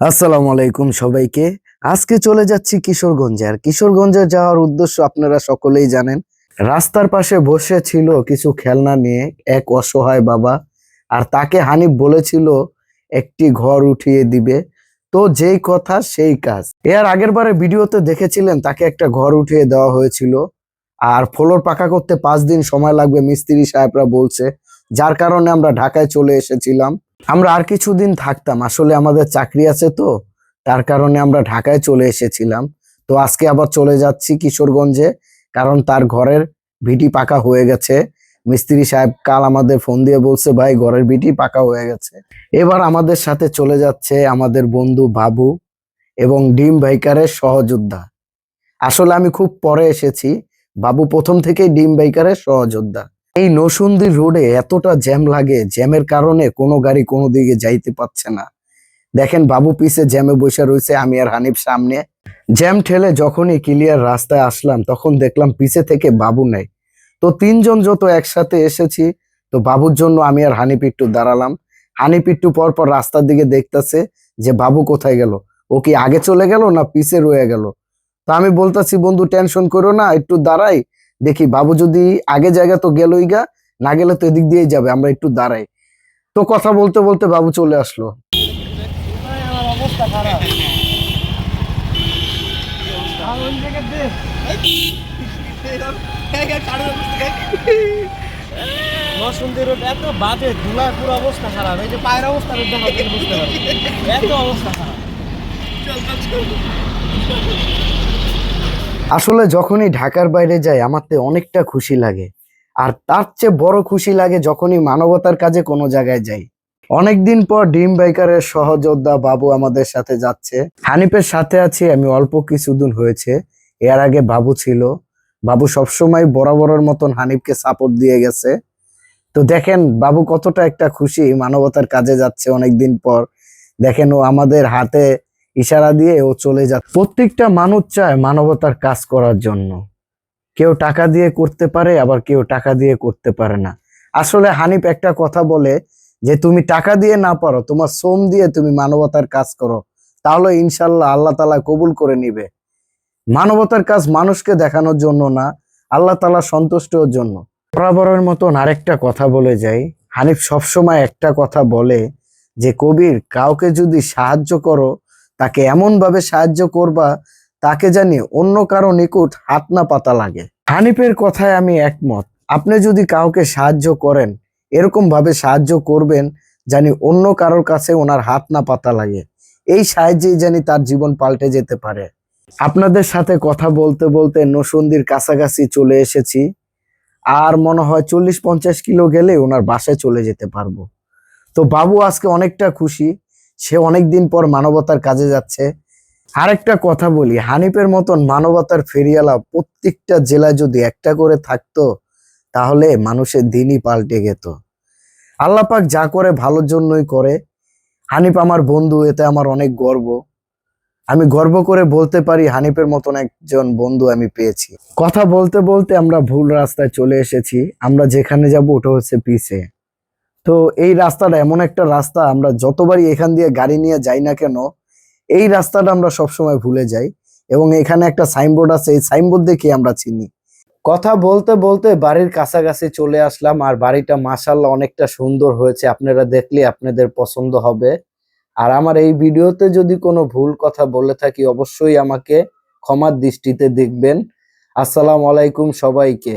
আসসালামু আলাইকুম সবাইকে। আজকে চলে যাচ্ছি কিশোরগঞ্জে। আর কিশোরগঞ্জে যাওয়ার উদ্দেশ্য আপনারা সকলেই জানেন, রাস্তার পাশে বসে ছিল কিছু খেলনা নিয়ে এক অসহায় বাবা। আর তাকে হানিফ বলেছিল, একটি ঘর উঠিয়ে দিবে। তো যেই কথা, সেই কাজ। এর আগের বারে ভিডিওতে দেখেছিলেন, তাকে একটা ঘর উঠিয়ে দেওয়া হয়েছিল। আর ফ্লোর পাকা করতে পাঁচ দিন সময় লাগবে, মিস্ত্রি সাহেবরা বলছে। যার কারণে আমরা ঢাকায় চলে এসেছিলাম। আমরা আর কিছুদিন থাকতাম, আসলে আমাদের চাকরি আছে তো, তার কারণে আমরা ঢাকায় চলে এসেছিলাম। তো আজকে আবার চলে যাচ্ছি কিশোরগঞ্জে, কারণ তার ঘরের ভিটি পাকা হয়ে গেছে। মিস্ত্রি সাহেব কাল আমাদের ফোন দিয়ে বলছে, ভাই, ঘরের ভিটি পাকা হয়ে গেছে। এবার আমাদের সাথে চলে যাচ্ছে আমাদের বন্ধু বাবু এবং ডিম বাইকারের সহযোদ্ধা। আসলে আমি খুব পরে এসেছি, বাবু প্রথম থেকেই ডিম বাইকারের সহযোদ্ধা। এই নসুন্দি রোডে এতটা জ্যাম লাগে, জ্যামের কারণে কোনো গাড়ি কোনো দিকে যাইতে পারছে না। দেখেন বাবু পিছে জ্যামে বসে রয়েছে আমি আর হানিফ সামনে। জ্যাম ঠেলে যখনই ক্লিয়ার রাস্তায় আসলাম, তখন দেখলাম পিছে থেকে বাবু নেই। তো তিনজন যত একসাথে এসেছি, তো বাবুর জন্য আমি আর হানিফ একটু দাঁড়ালাম। হানিফ একটু পর পর রাস্তার দিকে দেখতেছে যে, বাবু কোথায় গেল? ও কি আগে চলে গেল না পিছে রয়ে গেল? তো আমি বলতাছি, বন্ধু, টেনশন করো না, একটু দাঁড়াই দেখি বাবু যদি আগে জায়গা তো গেলই গা না গেলে তো এদিক দিয়েই যাবে আমরা একটু দাঁড়াই। তো কথা বলতে বলতে বাবু চলে আসলো। এত বাজে পুরো অবস্থা খারাপ এই যে পায়ের অবস্থা বুঝতে এত অবস্থা খারাপ। আসলে যখনই ঢাকার বাইরে যাই, আমার অনেকটা খুশি লাগে। আর তার চেয়ে বড় খুশি লাগে যখনই মানবতার কাজে কোনো জায়গায় যাই। অনেকদিন পর ডিম বাইকারের সহযোদ্ধা বাবু আমাদের সাথে যাচ্ছে। হানিফের সাথে আছি, আমি অল্প কিছুদিন হয়েছে। এর আগে বাবু ছিল। বাবু সবসময় বরাবরের মতন হানিফকে সাপোর্ট দিয়ে গেছে। তো দেখেন, বাবু কতটা একটা খুশি মানবতার কাজে যাচ্ছে অনেকদিন পর। দেখেন ও আমাদের হাতে ইশারা দিয়ে ও চলে যাচ্ছে প্রত্যেকটা মানুষ চায় মানবতার কাজ করার জন্য। কেউ টাকা দিয়ে করতে পারে, আবার কেউ টাকা দিয়ে করতে পারে না। আসলে হানিফ একটা কথা বলে যে, তুমি টাকা দিয়ে না পারো, তোমার শ্রম দিয়ে তুমি মানবতার কাজ করো, তাহলে ইনশাল্লাহ আল্লাহ তালা কবুল করে নিবে। মানবতার কাজ মানুষকে দেখানোর জন্য না, আল্লাহ তালা সন্তুষ্টর জন্য। বরাবরের মতন আরেকটা কথা বলে যাই। হানিফ সবসময় একটা কথা বলে যে, কবির, কাউকে যদি সাহায্য করো তাকে এমন ভাবে সাহায্য করবা, তাকে জানি অন্য কারও নিকুট হাত না পাতা লাগে। হানিফের কথায় আমি একমত। আপনি যদি কাউকে সাহায্য করেন এরকম ভাবে সাহায্য করবেন জানি অন্য কারোর কাছে ওনার হাত না পাতা লাগে। এই সাহায্যেই জানি তার জীবন পাল্টে যেতে পারে। আপনাদের সাথে কথা বলতে বলতে নসন্দির কাছাকাছি চলে এসেছি। আর মনে হয় চল্লিশ পঞ্চাশ কিলো গেলে ওনার বাসায় চলে যেতে পারব। তো বাবু, আজকে অনেকটা খুশি। সে অনেকদিন পর মানবতার কাজে যাচ্ছে। আরেকটা কথা বলি, হানিফের মতন মানবতার ফেরিয়ালা প্রত্যেকটা জেলায় যদি একটা করে থাকতো, তাহলে মানুষের দিনই পাল্টে যেত। আল্লাহ পাক যা করে ভালোর জন্যই করে। হানিফ আমার বন্ধু, এতে আমার অনেক গর্ব। আমি গর্ব করে বলতে পারি, হানিফের মতন একজন বন্ধু আমি পেয়েছি। কথা বলতে বলতে আমরা ভুল রাস্তায় চলে এসেছি। আমরা যেখানে যাব, ওটা হচ্ছে পিছে। তো এই রাস্তাটা এমন একটা রাস্তা, আমরা যতবারই এখান দিয়ে গাড়ি নিয়ে যাই না কেন, এই রাস্তাটা আমরা সবসময় ভুলে যাই এবং এখানে একটা সাইনবোর্ড আছে, এই সাইনবোর্ড দেখে আমরা চিনি। কথা বলতে বলতে বাড়ির কাছাকাছি চলে আসলাম আর বাড়িটা মাসাল্লাহ অনেকটা সুন্দর হয়েছে। আপনারা দেখলে আপনাদের পছন্দ হবে। আর আমার এই ভিডিওতে যদি কোনো ভুল কথা বলে থাকি, অবশ্যই আমাকে ক্ষমার দৃষ্টিতে দেখবেন। আসসালামু আলাইকুম সবাইকে।